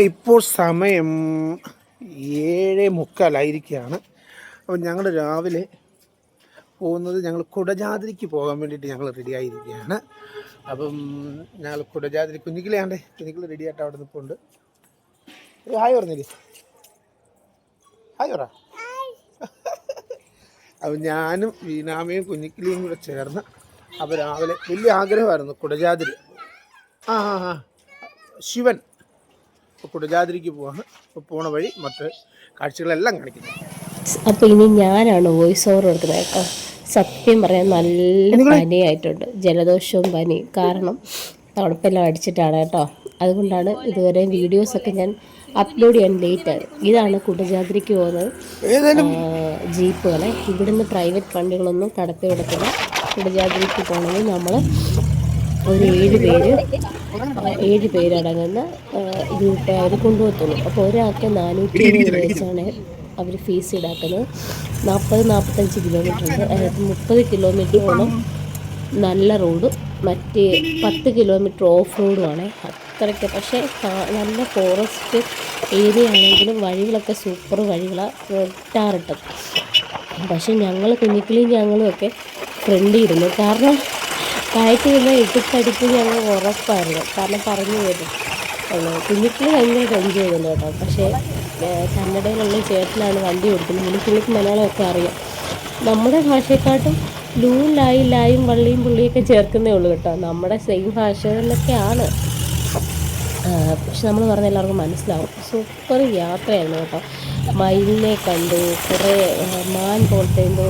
ഇപ്പോൾ സമയം ഏഴ് മുക്കാലായിരിക്കുകയാണ്. അപ്പം ഞങ്ങൾ രാവിലെ പോകുന്നത് ഞങ്ങൾ കുടജാതിരിക്ക് പോകാൻ വേണ്ടിയിട്ട് ഞങ്ങൾ റെഡി ആയിരിക്കുകയാണ്. അപ്പം ഞങ്ങൾ കുടജാതിരി കുഞ്ഞിക്കിളിയാണ്ടേ കുഞ്ഞിക്കിൽ റെഡി ആയിട്ട് അവിടെ നിൽപ്പുണ്ട്. ഒരു ഹായ് പറഞ്ഞില്ലേ ഹായ് പറ. അപ്പം ഞാനും വീനാമയും കുഞ്ഞിക്കിളിയും കൂടെ ചേർന്ന് അപ്പോൾ രാവിലെ വലിയ ആഗ്രഹമായിരുന്നു കുടജാതിരി. ആ ആ ആ. ശിവൻ. ഇപ്പോൾ കുടജാതിരിക്ക് പോവാണ്. അപ്പോൾ പോണ വഴി മറ്റ് കാഴ്ചകളെല്ലാം കാണിക്കുന്നത് അപ്പോൾ ഇനി ഞാനാണ് വോയിസ് ഓവർ കൊടുക്കുന്നത്? കേട്ടോ സത്യം പറയാൻ നല്ല പനിയായിട്ടുണ്ട്. ജലദോഷവും പനി. കാരണം തണുപ്പെല്ലാം അടിച്ചിട്ടാണ് കേട്ടോ. അതുകൊണ്ടാണ് ഇതുവരെ വീഡിയോസൊക്കെ ഞാൻ അപ്ലോഡ് ചെയ്യാൻ ലേറ്റ് ആയത്. ഇതാണ് കുടജാതിരിക്ക് പോകുന്നത്. ജീപ്പുകളെ. ഇവിടുന്ന് പ്രൈവറ്റ് വണ്ടികളൊന്നും കടത്തി വിടത്തില്ല. കുടജാതിരിക്ക് പോകണമെങ്കിൽ നമ്മൾ ഒരു ഏഴ് പേര് ഏഴ് പേരടങ്ങുന്ന ഗ്രൂപ്പെ അവർ കൊണ്ടുപോകത്തുള്ളൂ. അപ്പോൾ ഒരാൾക്ക് നാനൂറ്റി ഇരുപത് രൂപയാണ് അവർ ഫീസ് ഈടാക്കുന്നത്. നാൽപ്പത് നാൽപ്പത്തഞ്ച് കിലോമീറ്റർ ഉണ്ട്. അതായത് മുപ്പത് കിലോമീറ്ററോളം നല്ല റോഡും മറ്റ് പത്ത് കിലോമീറ്റർ ഓഫ് റോഡുമാണ് അത്രയ്ക്ക്. പക്ഷേ നല്ല ഫോറസ്റ്റ് ഏരിയ ആണെങ്കിലും വഴികളൊക്കെ സൂപ്പർ വഴികളാണ് ടാറിട്ടത് പക്ഷേ ഞങ്ങൾ കുഞ്ഞിക്കിളിയും ഞങ്ങളും ഒക്കെ ഫ്രണ്ടിൽ ഇരുന്നു. കാരണം താഴത്ത് നിന്ന് ഇട്ടിട്ടടിച്ച് ഞങ്ങൾ ഉറപ്പായിരുന്നു. കാരണം പറഞ്ഞു വരും കുഞ്ഞിക്കിളി ഭയങ്കരമായിട്ട് എൻജോയ് ചെയ്യുന്നു കേട്ടോ. പക്ഷേ കന്നഡയിലുള്ള ചേട്ടനാണ് വണ്ടി ഓടിക്കുന്നത്. കുഞ്ഞിക്കിളിക്ക് മലയാളമൊക്കെ അറിയാം. നമ്മുടെ ഭാഷയെക്കാട്ടും ലൂ ലായി ലായും വള്ളിയും പുള്ളിയൊക്കെ ചേർക്കുന്നേ ഉള്ളൂ കേട്ടോ. നമ്മുടെ സെയിം ഭാഷകളിലൊക്കെയാണ്. പക്ഷെ നമ്മൾ പറഞ്ഞ എല്ലാവർക്കും മനസ്സിലാവും. സൂപ്പർ യാത്രയായിരുന്നു കേട്ടോ. മയിലിനെ കണ്ടു കുറേ മാൻ പോലത്തെ എന്തോ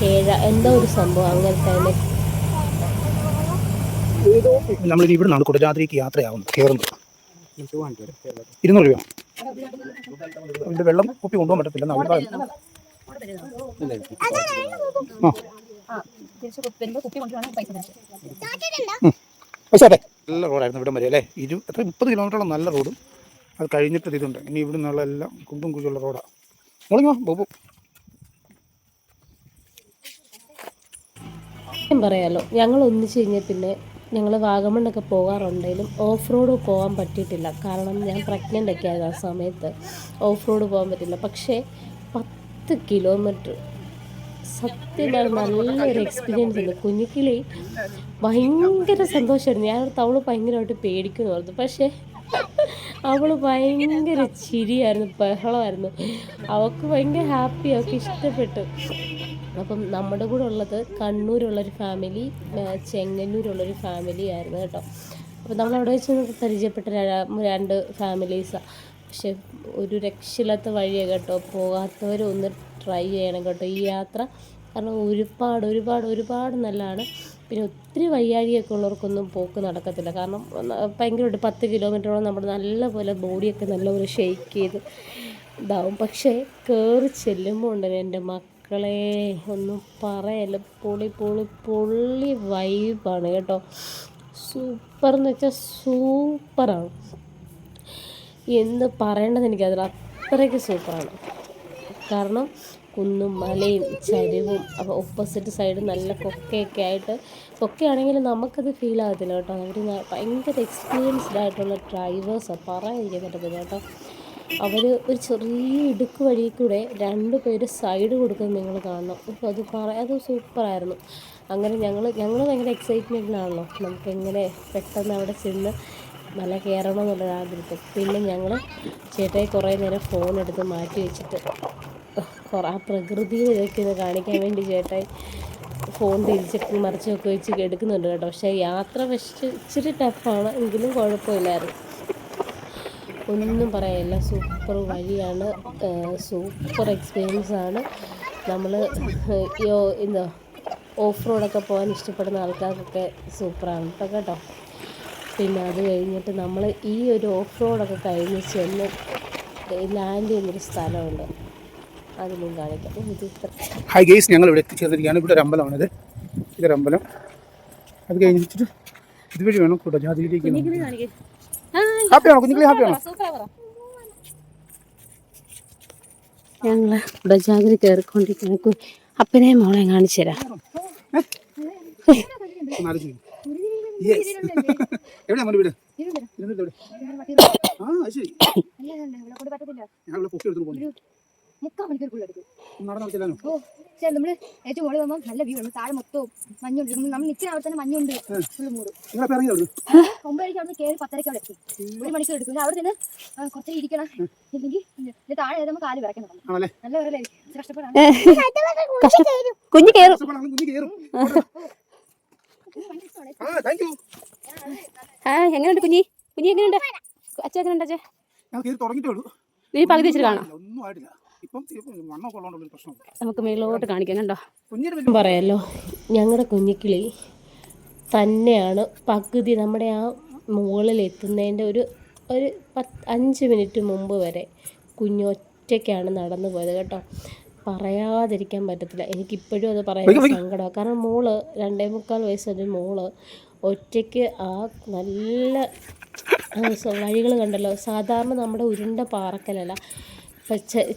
കേഴ എന്തോ ഒരു സംഭവം അങ്ങനത്തെ അതിനെ നമ്മൾ ഇവിടെ നിന്നാണ് കുടജാദ്രിക്ക് യാത്രയാവുന്നത്. കയറുന്നത് ഇരുന്നൂറ് രൂപ. ഇതിന്റെ വെള്ളം കുപ്പി കൊണ്ടുപോകാൻ പറ്റത്തില്ല. എന്നാ അവർ പറയുന്നത്. ആ. പൈസ നല്ല റോഡായിരുന്നു ഇവിടെ വരെ അല്ലേ? ഇരു എത്ര? മുപ്പത് കിലോമീറ്ററോളം നല്ല റോഡും. അത് കഴിഞ്ഞിട്ട് ഇതുണ്ട്. ഇനി ഇവിടെ നിന്നുള്ള എല്ലാം കുണ്ടും കുഴിയുള്ള റോഡാണ് മുളങ്ങോ ബോബു. പറയാലോ. ഞങ്ങൾ ഒന്നിച്ചു കഴിഞ്ഞാൽ പിന്നെ ഞങ്ങൾ വാഗമണ്ണൊക്കെ പോകാറുണ്ടെങ്കിലും ഓഫ് റോഡ് പോകാൻ പറ്റിയിട്ടില്ല. കാരണം ഞാൻ പ്രഗ്നന്റ് ഒക്കെ ആയിരുന്നു ആ സമയത്ത്. ഓഫ് റോഡ് പോകാൻ പറ്റില്ല പക്ഷേ പത്ത് കിലോമീറ്റർ സത്യം പറഞ്ഞാൽ നല്ലൊരു എക്സ്പീരിയൻസ് ഉണ്ട്. കുഞ്ഞിക്കിളി ഭയങ്കര സന്തോഷമായിരുന്നു ഞാൻ തവള ഭയങ്കരമായിട്ട് പേടിക്കുന്നു പക്ഷേ അവൾ ഭയങ്കര ചിരിയായിരുന്നു ബഹളമായിരുന്നു. അവൾക്ക് ഭയങ്കര ഹാപ്പി അവൾക്ക് ഇഷ്ടപ്പെട്ടു. അപ്പം നമ്മുടെ കൂടെ ഉള്ളത് കണ്ണൂരുള്ളൊരു ഫാമിലി ചെങ്ങന്നൂരുള്ളൊരു ഫാമിലി ആയിരുന്നു കേട്ടോ. അപ്പം നമ്മൾ അവിടെ വെച്ച് പരിചയപ്പെട്ട രണ്ട് ഫാമിലീസാണ് പക്ഷെ ഒരു രക്ഷയില്ലാത്ത വഴിയാണ് കേട്ടോ. പോകാത്തവർ ഒന്ന് ട്രൈ ചെയ്യണം കേട്ടോ. ഈ യാത്ര കാരണം ഒരുപാട് ഒരുപാട് ഒരുപാട് നല്ലതാണ്. പിന്നെ ഒത്തിരി വയ്യാഴികയൊക്കെ ഉള്ളവർക്കൊന്നും പോക്ക് നടക്കത്തില്ല. കാരണം ഭയങ്കരമായിട്ട് പത്ത് കിലോമീറ്ററോളം നമ്മുടെ നല്ലപോലെ ബോഡിയൊക്കെ നല്ലപോലെ ഷെയ്ക്ക് ചെയ്ത് ഇതാവും. പക്ഷേ കയറി ചെല്ലുമ്പോൾ ഉണ്ടല്ലോ എന്റെ മക്കളെ ഒന്നും പറയല്ല. പൊളി പൊളി പൊള്ളി വൈബാണ് കേട്ടോ. സൂപ്പർ എന്ന് വെച്ചാൽ സൂപ്പറാണ്. എന്ത് പറയേണ്ടത് എനിക്കതിൽ അത്രയ്ക്ക് സൂപ്പറാണ്. കാരണം കുന്നും മലയും ചരിവും അപ്പോൾ ഓപ്പോസിറ്റ് സൈഡ് നല്ല കൊക്കയൊക്കെ ആയിട്ട് കൊക്കയാണെങ്കിൽ നമുക്കത് ഫീൽ ആകത്തില്ല കേട്ടോ. അവർ ഭയങ്കര എക്സ്പീരിയൻസ്ഡ് ആയിട്ടുള്ള ഡ്രൈവേഴ്സാണ് പറയാതിരിക്കാൻ പറ്റത്തില്ല കേട്ടോ. അവർ ഒരു ചെറിയ ഇടുക്ക് വഴി കൂടെ രണ്ട് പേര് സൈഡ് കൊടുക്കുന്നത് നിങ്ങൾ കാണണം. അപ്പോൾ അത് പറയാത് അത് സൂപ്പറായിരുന്നു അങ്ങനെ ഞങ്ങൾ ഞങ്ങൾ ഭയങ്കര എക്സൈറ്റ്മെന്റിലാണല്ലോ നമുക്ക് എങ്ങനെ പെട്ടെന്ന് അവിടെ ചെന്ന് മല കയറണം എന്നുള്ളൊരു ആഗ്രഹം പിന്നെ ഞങ്ങൾ ചേട്ടായി കുറേ നേരം ഫോൺ എടുത്ത് മാറ്റി വെച്ചിട്ട് കുറേ ആ പ്രകൃതിയെ ഇതൊക്കെ കാണിക്കാൻ വേണ്ടി ചേട്ടായി ഫോൺ തിരിച്ചിട്ട് മറിച്ചൊക്കെ വെച്ച് എടുക്കുന്നുണ്ട് കേട്ടോ. പക്ഷേ യാത്ര പക്ഷേ ഇച്ചിരി ടഫാണ് എങ്കിലും കുഴപ്പമില്ലായിരുന്നു. ഒന്നും പറയാനില്ല സൂപ്പർ വഴിയാണ്. സൂപ്പർ എക്സ്പീരിയൻസ് ആണ്. നമ്മൾ എന്താ ഓഫ് റോഡൊക്കെ പോകാൻ ഇഷ്ടപ്പെടുന്ന ആൾക്കാർക്കൊക്കെ സൂപ്പറാണ് കേട്ടോ കേട്ടോ. പിന്നെ അത് കഴിഞ്ഞിട്ട് നമ്മൾ ഈ ഒരു ഓഫ് റോഡൊക്കെ കഴിഞ്ഞ് ചെന്ന് ലാൻഡ് ചെയ്യുന്നൊരു സ്ഥലമുണ്ട്. അതിലും കാണിക്കാം ഹായ് ഗെയ്സ് ഞങ്ങൾ ഇവിടെ എത്തിച്ചേർന്നിരിക്കുകയാണ്. ഇവിടെ ഒരു അമ്പലമാണിത്. ഇതൊരു അമ്പലം. അത് കഴിഞ്ഞിട്ട് ഇതുവഴി വേണം കുടജാതിയിലേക്ക് ഹാപ്പിയാണോ കുഞ്ഞുങ്ങളി ഹാപ്പിയാണോ ഞങ്ങൾ ഉടജാതിരി കയറിക്കൊണ്ടിരിക്കുന്ന. അപ്പനെ മോളെ കാണിച്ചു തരാം. വീട്? ആ ശരി. ഞാൻ ഇവിടെ പൊക്കി എടുത്തു പോകുന്നു മുക്കാൽ മണിക്കൂർ കൂടുതൽ എടുക്കും. ഓ ശരി നമ്മൾ ഏറ്റവും മുകളിൽ പോകുമ്പോൾ നല്ല വ്യൂ ഉണ്ട് താഴെ മൊത്തവും മഞ്ഞുണ്ട്. നമ്മൾ നിൽക്കുന്ന അവിടെ തന്നെ മഞ്ഞുണ്ട്. ഫുള്ള് മൂട് നിങ്ങളെ ഇറങ്ങി അവിടെ ഒമ്പതരയ്ക്ക് അവിടെ കയറി പത്തരയ്ക്ക് അവിടെ എത്തി. ഒരു മണിക്കൂർ എടുക്കും. അവിടെ തന്നെ ആ, കുറച്ച് ഇരിക്കണം. ഇല്ലെങ്കിൽ താഴെ കാൽ നല്ല വിറലേ കഷ്ടപ്പെടാണ് കുഞ്ഞു കയറും ആ എങ്ങനെയുണ്ട് കുഞ്ഞി? കുഞ്ഞി എങ്ങനെയുണ്ട്? അച്ഛൻ എങ്ങനെയുണ്ട് അച്ഛൻ? പകുതി വെച്ചിട്ട് കാണാം. ഒന്നും ആയിട്ടില്ല. നമുക്ക് മേളിലോട്ട് കാണിക്കാം കണ്ടോ പറയാലോ. ഞങ്ങളുടെ കുഞ്ഞിക്കിളി തന്നെയാണ് പകുതി നമ്മുടെ ആ മുകളിൽ എത്തുന്നതിന്റെ ഒരു ഒരു പത്ത് അഞ്ച് മിനിറ്റ് മുമ്പ് വരെ കുഞ്ഞൊറ്റയ്ക്കാണ് നടന്നു പോയത് കേട്ടോ. പറയാതിരിക്കാൻ പറ്റത്തില്ല. എനിക്കിപ്പോഴും അത് പറയാൻ സങ്കടമാണ് കാരണം മോൾ രണ്ടേ മുക്കാൽ വയസ്സൊരു മോൾ ഒറ്റയ്ക്ക് ആ നല്ല വഴികൾ കണ്ടല്ലോ. സാധാരണ നമ്മുടെ ഉരുണ്ട പാറക്കലല്ല.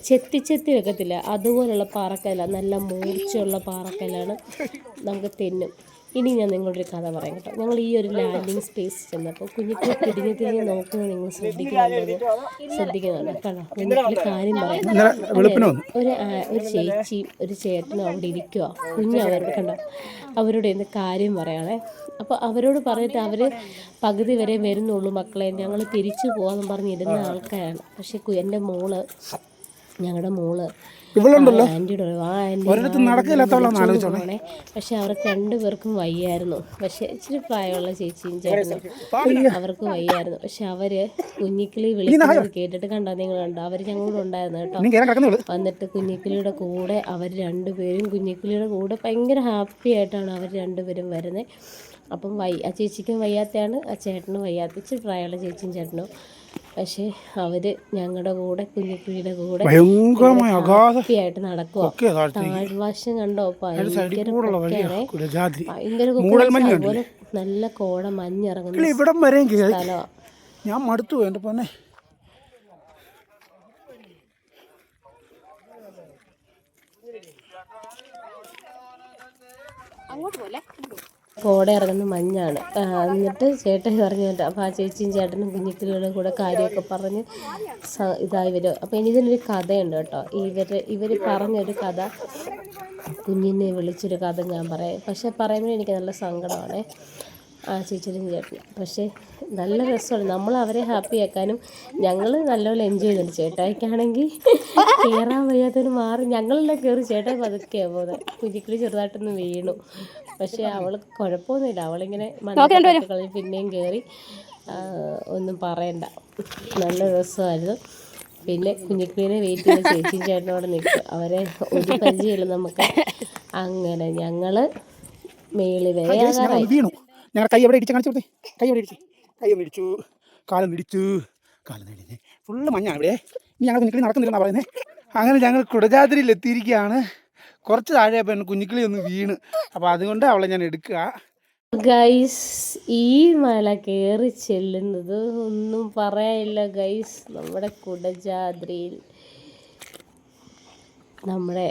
ചെത്തി ചെത്തി വെക്കത്തില്ല. അതുപോലുള്ള പാറക്കല്ല നല്ല മൂർച്ചയുള്ള പാറക്കല്ലാണ് നമുക്ക് തെന്നും. ഇനി ഞാൻ നിങ്ങളൊരു കഥ പറയാം കേട്ടോ. ഞങ്ങൾ ഈ ഒരു ലാൻഡിങ് സ്പേസ് ചെന്നപ്പോൾ കുഞ്ഞിക്ക് തിരിഞ്ഞ് തിരിഞ്ഞ് നോക്കുന്നത് നിങ്ങൾ ശ്രദ്ധിക്കുന്നുണ്ട് ശ്രദ്ധിക്കുന്നുണ്ട് കേട്ടോ. കുഞ്ഞിക്കിൽ കാര്യം പറയാം. വെളുപ്പിന് വന്നു. ഒരു ഒരു ചേച്ചി ഒരു ചേട്ടനും അവിടെ ഇരിക്കുക കുഞ്ഞ് അവരോട് കണ്ടോ? അവരോട് എന്ത് കാര്യം പറയുകയാണേ അപ്പോൾ അവരോട് പറഞ്ഞിട്ട് അവർ പകുതി വരെ വരുന്നുള്ളൂ മക്കളെ. ഞങ്ങൾ തിരിച്ചു പോകാമെന്ന് പറഞ്ഞിരുന്ന ആൾക്കാരാണ്. പക്ഷേ എന്റെ മോൾ ഞങ്ങളുടെ മോൾ ഇവളുണ്ടല്ലോ. ഒരിടത്ത് നടക്കില്ലാത്തവളാന്ന് ആലോചിച്ചോളെ. പക്ഷെ അവർക്ക് രണ്ടുപേർക്കും വയ്യായിരുന്നു. പക്ഷെ ഇച്ചിരി പ്രായമുള്ള ചേച്ചിയും ചേട്ടനും അവർക്ക് വയ്യായിരുന്നു. പക്ഷെ അവർ കുഞ്ഞിക്കിളി വിളിക്കുന്നത് കേട്ടിട്ട് കണ്ടോ നിങ്ങൾ കണ്ടോ? അവർ ഞങ്ങളോട് ഉണ്ടായിരുന്നു കേട്ടോ. വന്നിട്ട് കുഞ്ഞിക്കിളിയുടെ കൂടെ അവർ രണ്ടുപേരും കുഞ്ഞിക്കിളിയുടെ കൂടെ ഭയങ്കര ഹാപ്പി ആയിട്ടാണ് അവർ രണ്ടുപേരും വരുന്നത്. അപ്പം വൈ ആ ചേച്ചിക്കും വയ്യാത്തയാണ് ആ ചേട്ടനും വയ്യാത്ത. ഇച്ചിരി പ്രായമുള്ള ചേച്ചിയും ചേട്ടനും പക്ഷേ അവർ ഞങ്ങളുടെ കൂടെ കുഞ്ഞിക്കുഴിയുടെ കൂടെ നടക്കുക ഒക്കെ താഴ്വാശം കണ്ടോ? ഭയങ്കര അതുപോലെ നല്ല കോട മഞ്ഞിറങ്ങുന്ന ഇവിടം വരെ ഞാൻ മടുത്തു പോയി എന്റെ പൊന്നെ. അങ്ങോട്ട് പോലെ കോട ഇറങ്ങുന്ന മഞ്ഞാണ്. എന്നിട്ട് ചേട്ടൻ പറഞ്ഞു അപ്പോൾ ആ ചേച്ചിയും ചേട്ടനും കുഞ്ഞിക്കിളികളും കൂടെ കാര്യമൊക്കെ പറഞ്ഞ് ഇതായി വരും. അപ്പോൾ ഇനി ഇതിനൊരു കഥയുണ്ട് കേട്ടോ. ഇവർ ഇവർ പറഞ്ഞൊരു കഥ. കുഞ്ഞിനെ വിളിച്ചൊരു കഥ ഞാൻ പറയാം. പക്ഷെ പറയുമ്പോൾ എനിക്ക് നല്ല സങ്കടമാണ്. ആ ചേച്ചിയും ചേട്ടനും പക്ഷേ നല്ല രസമാണ്. നമ്മൾ അവരെ ഹാപ്പിയാക്കാനും ഞങ്ങൾ നല്ലപോലെ എൻജോയ് ചെയ്യുന്നുണ്ട്. ചേട്ടായിക്കാണെങ്കിൽ കയറാൻ വയ്യാത്തതിന് മാറി ഞങ്ങളെല്ലാം കയറി ചേട്ടായി പതുക്കെയാണ് പോകുന്നത് കുഞ്ഞിക്കിളി ചെറുതായിട്ടൊന്ന് വീണു. പക്ഷേ അവൾ കുഴപ്പമൊന്നുമില്ല. അവളിങ്ങനെ മനസ്സിലാക്കി പിന്നെയും കയറി ഒന്നും പറയണ്ട. നല്ല രസമായിരുന്നു. പിന്നെ കുഞ്ഞിക്കിളിനെ വെയിറ്റ് ചെയ്ത് ചേച്ചിയും ചേട്ടനോട് നിൽക്കും. അവരെ ഒരു പരിചയമില്ല നമുക്ക്. അങ്ങനെ ഞങ്ങൾ മേളി വരെ ഞങ്ങളുടെ കൈ എവിടെ ഇടിച്ച്? കാണിച്ചു കൊടുത്തേ. കൈ എവിടെ ഇടിച്ച്? കൈ ഒന്ന് ഇടിച്ചു. കാലം ഇടിച്ചു. കാലം ഇടിഞ്ഞ് ഫുള്ള് മഞ്ഞാണ് ഇവിടെ. ഇനി ഞങ്ങൾ കുഞ്ഞിക്കിളി നടക്കുന്നില്ലെന്നാണ് പറയുന്നത് അങ്ങനെ ഞങ്ങൾ കുടജാതിരിയിൽ എത്തിയിരിക്കുകയാണ്. കുറച്ച് താഴെ പോയി കുഞ്ഞിക്കിളി ഒന്ന് വീണ്. അപ്പോൾ അതുകൊണ്ട് അവളെ ഞാൻ എടുക്കുക. ഗൈസ് ഈ മല കയറി ചെല്ലുന്നത് ഒന്നും പറയാനില്ല. ഗൈസ് നമ്മുടെ കുടജാദ്രിയിൽ നമ്മുടെ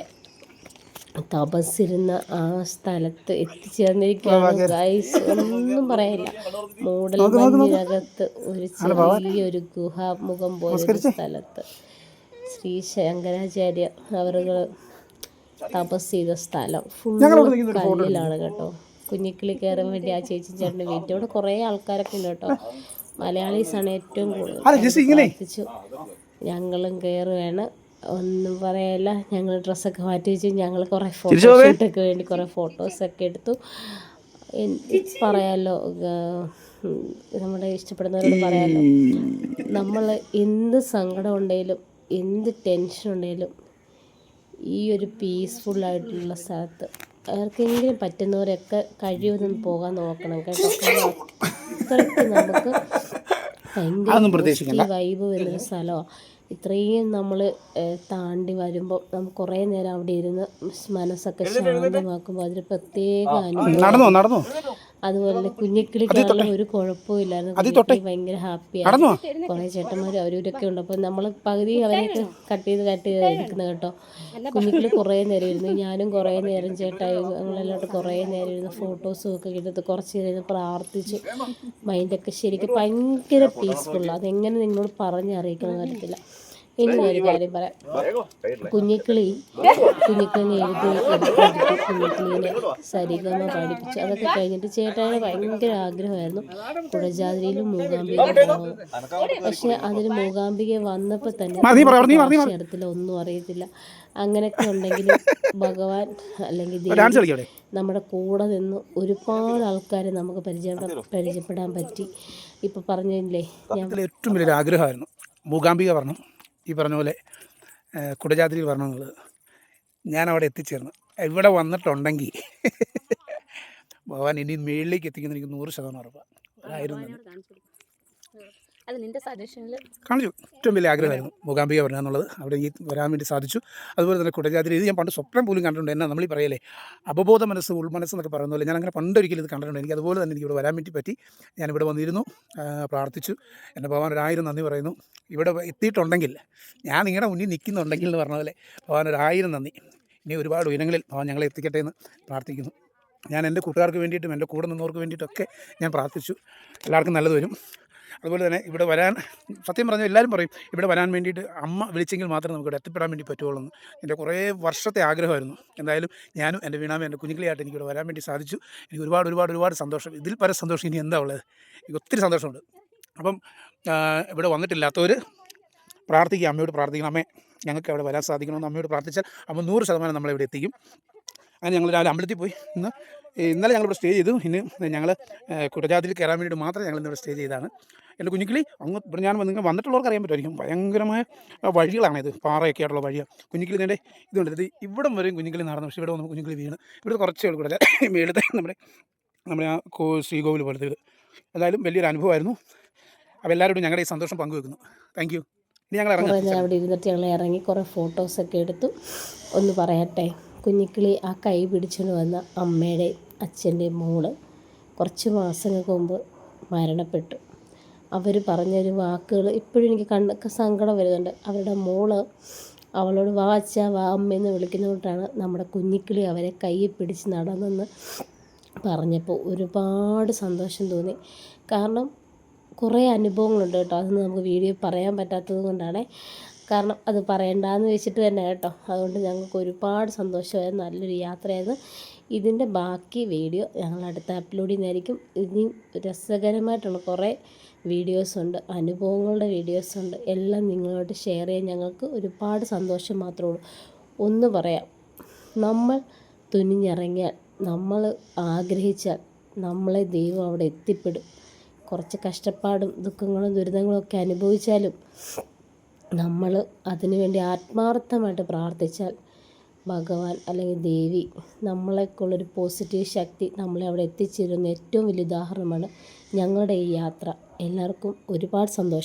തപസ്സിരുന്ന ആ സ്ഥലത്ത് എത്തിച്ചേർന്നിരിക്കുകയാണ് ഗൈസ്. ഒന്നും പറയാനില്ല മൂടൽ മഞ്ഞിനകത്ത് ഒരു ചെറിയൊരു ഗുഹാമുഖം പോലൊരു സ്ഥലത്ത് ശ്രീ ശങ്കരാചാര്യ അവരുകൾ തപസ് ചെയ്ത സ്ഥലം ഫുള്ള് കല്ലിലാണ് കേട്ടോ. കുഞ്ഞിക്കിളി കയറാൻ വേണ്ടി ആ ചേച്ചി ചേട്ടന്റെ വീട്ടിൽ. ഇവിടെ കുറേ ആൾക്കാരൊക്കെ ഉണ്ട് കേട്ടോ. മലയാളീസാണ് ഏറ്റവും കൂടുതൽ ഞങ്ങളും കയറുകയാണ്. ഒന്നും പറയല്ല. ഞങ്ങൾ ഡ്രസ്സൊക്കെ മാറ്റി വെച്ച് ഞങ്ങൾ കുറേ ഫോട്ടോഷൂട്ടൊക്കെ വേണ്ടി കുറേ ഫോട്ടോസൊക്കെ എടുത്തു. പറയാലോ നമ്മുടെ ഇഷ്ടപ്പെടുന്നവരോട് പറയാലോ. നമ്മൾ എന്ത് സങ്കടം ഉണ്ടെങ്കിലും എന്ത് ടെൻഷൻ ഉണ്ടെങ്കിലും ഈ ഒരു പീസ്ഫുള്ളായിട്ടുള്ള സ്ഥലത്ത് ആർക്കെങ്കിലും പറ്റുന്നവരൊക്കെ കഴിയുമെന്നും പോകാൻ നോക്കണം കേട്ടോ. അത്രയ്ക്ക് നമുക്ക് ഭയങ്കര വൈബ് വരുന്ന സ്ഥലമോ ഇത്രയും നമ്മൾ താണ്ടി വരുമ്പോൾ നമുക്ക് കുറേ നേരം അവിടെ ഇരുന്ന് മനസ്സൊക്കെ ശാന്തമാക്കുമ്പോൾ അതൊരു പ്രത്യേക അനുഭവം. നടന്നോ നടന്നോ? അതുപോലെ തന്നെ കുഞ്ഞിക്കിളിക്കാണെങ്കിലും ഒരു കുഴപ്പവും ഇല്ലായിരുന്നു. ഭയങ്കര ഹാപ്പിയാണ് കുറേ ചേട്ടന്മാരും അവരവരൊക്കെ ഉണ്ട്. അപ്പോൾ നമ്മൾ പകുതി അവരെയൊക്കെ കട്ട് ചെയ്ത് കട്ട് ചെയ്ത് എടുക്കുന്നത് കേട്ടോ. കുഞ്ഞിക്കിളി കുറേ നേരം ഇരുന്നു. ഞാനും കുറേ നേരം ചേട്ടായി ഞങ്ങളെല്ലാം കുറേ നേരം ഇരുന്ന് ഫോട്ടോസും ഒക്കെ എടുത്ത് കുറച്ച് നേരം ഇരുന്ന് പ്രാർത്ഥിച്ചു. മൈൻഡൊക്കെ ശരിക്കും ഭയങ്കര പീസ്ഫുള്ളാണ് അതെങ്ങനെ നിങ്ങളോട് പറഞ്ഞറിയിക്കണം അറിയത്തില്ല. ഇനി ഒരു കാര്യം പറയാം. കുഞ്ഞിക്കിളി കുഞ്ഞിക്കിളിനെ എഴുതി എടുത്തെടുത്ത് കുഞ്ഞിക്കിളീനെ സരിഗമ പഠിപ്പിച്ചു അതൊക്കെ കഴിഞ്ഞിട്ട് ചേട്ടായിന് ഭയങ്കര ആഗ്രഹമായിരുന്നു. കുടജാതിരിയിലും മൂകാംബിക പക്ഷെ അതിന് മൂകാംബിക വന്നപ്പോൾ തന്നെ. അറിയത്തില്ല ഒന്നും അറിയത്തില്ല. അങ്ങനെയൊക്കെ ഉണ്ടെങ്കിലും ഭഗവാൻ അല്ലെങ്കിൽ ദൈവം നമ്മുടെ കൂടെ നിന്ന് ഒരുപാട് ആൾക്കാരെ നമുക്ക് പരിചയപ്പെടാൻ പരിചയപ്പെടാൻ പറ്റി. ഇപ്പൊ പറഞ്ഞില്ലേ ഞാൻ ഏറ്റവും വലിയൊരു ആഗ്രഹമായിരുന്നു. മൂകാംബിക പറഞ്ഞു ഈ പറഞ്ഞ പോലെ കുടജാതിരി കുടജാദ്രിയിൽ പറഞ്ഞു ഞാൻ അവിടെ എത്തിച്ചേർന്നു. ഇവിടെ വന്നിട്ടുണ്ടെങ്കിൽ ഭഗവാൻ ഇനി മേളിലേക്ക് എത്തിക്കുന്ന എനിക്ക് നൂറ് ശതമാനം ഉറപ്പാണ് ഒരായിരം നന്ദി. അല്ല നിന്റെ സജഷനിൽ കാണിച്ചു. ഏറ്റവും വലിയ ആഗ്രഹമായിരുന്നു മൂകാംബിക വരണം എന്നുള്ളത്. അവിടെ ഈ വരാൻ വേണ്ടി സാധിച്ചു. അതുപോലെ തന്നെ കുടജാതിരി ഇത് ഞാൻ പണ്ട് സ്വപ്നം പോലും കണ്ടിട്ടുണ്ട്. എന്നാ നമ്മൾ ഈ പറയലേ അപബോധ മനസ്സ് ഉൾമനസ്സ് എന്നൊക്കെ പറയുന്ന പോലെ ഞാൻ അങ്ങനെ പണ്ടൊരിക്കലും ഇത് കണ്ടിട്ടുണ്ട്. എനിക്ക് അതുപോലെ തന്നെ എനിക്ക് ഇവിടെ വരാൻ വേണ്ടി പറ്റി. ഞാനിവിടെ വന്നിരുന്നു പ്രാർത്ഥിച്ചു. എന്റെ ഭഗവാൻ ഒരായിരം നന്ദി പറയുന്നു. ഇവിടെ എത്തിയിട്ടുണ്ടെങ്കിൽ ഞാൻ നിങ്ങളുടെ മുന്നിൽ നിൽക്കുന്നുണ്ടെങ്കിൽ എന്ന് പറഞ്ഞ പോലെ ഭഗവാൻ ഒരായിരം നന്ദി. ഇനി ഒരുപാട് ഉയരങ്ങളിൽ ഭഗവാൻ ഞങ്ങളെ എത്തിക്കട്ടെ എന്ന് പ്രാർത്ഥിക്കുന്നു. ഞാൻ എന്റെ കൂട്ടുകാർക്ക് വേണ്ടിയിട്ടും എന്റെ കൂടെ നിന്നവർക്ക് വേണ്ടിയിട്ടൊക്കെ ഞാൻ പ്രാർത്ഥിച്ചു. എല്ലാവർക്കും നല്ലത് വരും. അതുപോലെ തന്നെ ഇവിടെ വരാൻ സത്യം പറഞ്ഞാൽ എല്ലാവരും പറയും ഇവിടെ വരാൻ വേണ്ടിയിട്ട് അമ്മ വിളിച്ചെങ്കിൽ മാത്രമേ നമുക്ക് ഇവിടെ എത്തിപ്പെടാൻ വേണ്ടി പറ്റുള്ളൂ എന്റെ കുറേ വർഷത്തെ ആഗ്രഹമായിരുന്നു. എന്തായാലും ഞാനും എന്റെ വീണാമ എന്റെ കുഞ്ഞുങ്ങളായിട്ട് എനിക്ക് ഇവിടെ വരാൻ വേണ്ടി സാധിച്ചു. എനിക്ക് ഒരുപാട് ഒരുപാട് ഒരുപാട് സന്തോഷം. ഇതിൽ പല സന്തോഷം ഇനി എന്താ ഉള്ളത്? എനിക്ക് ഒത്തിരി സന്തോഷമുണ്ട്. അപ്പം ഇവിടെ വന്നിട്ടില്ലാത്തവർ പ്രാർത്ഥിക്കുക അമ്മയോട് പ്രാർത്ഥിക്കണം. അമ്മേ ഞങ്ങൾക്ക് അവിടെ വരാൻ സാധിക്കണമെന്ന് അമ്മയോട് പ്രാർത്ഥിച്ചാൽ അമ്മ നൂറ് ശതമാനം നമ്മളിവിടെ എത്തിക്കും. അങ്ങനെ ഞങ്ങൾ രാവിലെ അമ്പലത്തിൽ പോയി. ഇന്ന് ഇന്നലെ ഞങ്ങൾ ഇവിടെ സ്റ്റേ ചെയ്തു. ഇന്ന് ഞങ്ങൾ കുടജാതിൽ കയറാൻ വേണ്ടിയിട്ട് മാത്രം ഞങ്ങൾ ഇന്നിവിടെ സ്റ്റേ ചെയ്താണ് എന്റെ കുഞ്ഞിക്കിളി അങ്ങ് ഇവിടെ ഞാൻ നിങ്ങൾ വന്നിട്ടുള്ളവർക്ക് അറിയാൻ പറ്റുമായിരിക്കും. ഭയങ്കരമായ വഴികളാണിത് വഴികളാണ് ഇത്. പാറയൊക്കെ ആയിട്ടുള്ള വഴിയാണ് കുഞ്ഞിക്കിളി ഇതിന്റെ ഇതുണ്ട്. ഇത് ഇവിടം വരെയും കുഞ്ഞിക്കിളി നടന്നു. പക്ഷേ ഇവിടെ വന്ന് കുഞ്ഞിക്കിളി വീണ്. ഇവിടെ കുറച്ചേ ഉള്ളൂ കൂടെ മേളത്തെ നമ്മുടെ നമ്മുടെ ആ ശ്രീകോവിൽ പോലത്തെ ഇത്. എന്തായാലും വലിയൊരു അനുഭവമായിരുന്നു. അപ്പോൾ എല്ലാവരോടും ഞങ്ങളുടെ ഈ സന്തോഷം പങ്കുവെക്കുന്നു. താങ്ക് യു ഇനി ഞങ്ങൾ ഇറങ്ങി. അവിടെ ഇരുന്നിട്ട് ഞങ്ങൾ ഇറങ്ങി കുറേ ഫോട്ടോസൊക്കെ എടുത്തു. ഒന്ന് പറയട്ടെ. കുഞ്ഞിക്കിളി ആ കൈ പിടിച്ചുകൊണ്ട് വന്ന അമ്മയുടെ അച്ഛന്റെ മോൾ കുറച്ച് മാസങ്ങൾക്ക് മുമ്പ് മരണപ്പെട്ടു. അവർ പറഞ്ഞൊരു വാക്കുകൾ ഇപ്പോഴും എനിക്ക് കണ്ണൊക്കെ സങ്കടം വരുന്നുണ്ട്. അവരുടെ മോൾ അവളോട് വാ അച്ഛ വാ അമ്മയെന്ന് വിളിക്കുന്നതുകൊണ്ടാണ് നമ്മുടെ കുഞ്ഞിക്കിളി അവരെ കൈ പിടിച്ച് നടന്നെന്ന് പറഞ്ഞപ്പോൾ ഒരുപാട് സന്തോഷം തോന്നി. കാരണം കുറേ അനുഭവങ്ങളുണ്ട് കേട്ടോ. അതൊന്നും നമുക്ക് വീഡിയോ പറയാൻ പറ്റാത്തത് കൊണ്ടാണ്. കാരണം അത് പറയണ്ടെന്ന് വെച്ചിട്ട് തന്നെ കേട്ടോ. അതുകൊണ്ട് ഞങ്ങൾക്ക് ഒരുപാട് സന്തോഷമായിരുന്നു. നല്ലൊരു യാത്രയായിരുന്നു. ഇതിന്റെ ബാക്കി വീഡിയോ ഞങ്ങൾ അടുത്ത അപ്ലോഡ് ചെയ്യുന്നതായിരിക്കും ഇനിയും രസകരമായിട്ടുള്ള കുറേ വീഡിയോസ് ഉണ്ട്. അനുഭവങ്ങളുടെ വീഡിയോസ് ഉണ്ട്. എല്ലാം നിങ്ങളോട് ഷെയർ ചെയ്യാൻ ഞങ്ങൾക്ക് ഒരുപാട് സന്തോഷം മാത്രമേ ഉള്ളൂ. ഒന്ന് പറയാം. നമ്മൾ തുനിഞ്ഞിറങ്ങിയാൽ നമ്മൾ ആഗ്രഹിച്ചാൽ നമ്മളെ ദൈവം അവിടെ എത്തിപ്പെടും. കുറച്ച് കഷ്ടപ്പാടും ദുഃഖങ്ങളും ദുരിതങ്ങളും ഒക്കെ അനുഭവിച്ചാലും നമ്മൾ അതിനുവേണ്ടി ആത്മാർത്ഥമായിട്ട് പ്രാർത്ഥിച്ചാൽ ഭഗവാൻ അല്ലെങ്കിൽ ദേവി നമ്മളെക്കുള്ളൊരു പോസിറ്റീവ് ശക്തി നമ്മളെ അവിടെ എത്തിച്ചേരുന്ന ഏറ്റവും വലിയ ഉദാഹരണമാണ് ഞങ്ങളുടെ ഈ യാത്ര. എല്ലാവർക്കും ഒരുപാട് സന്തോഷം.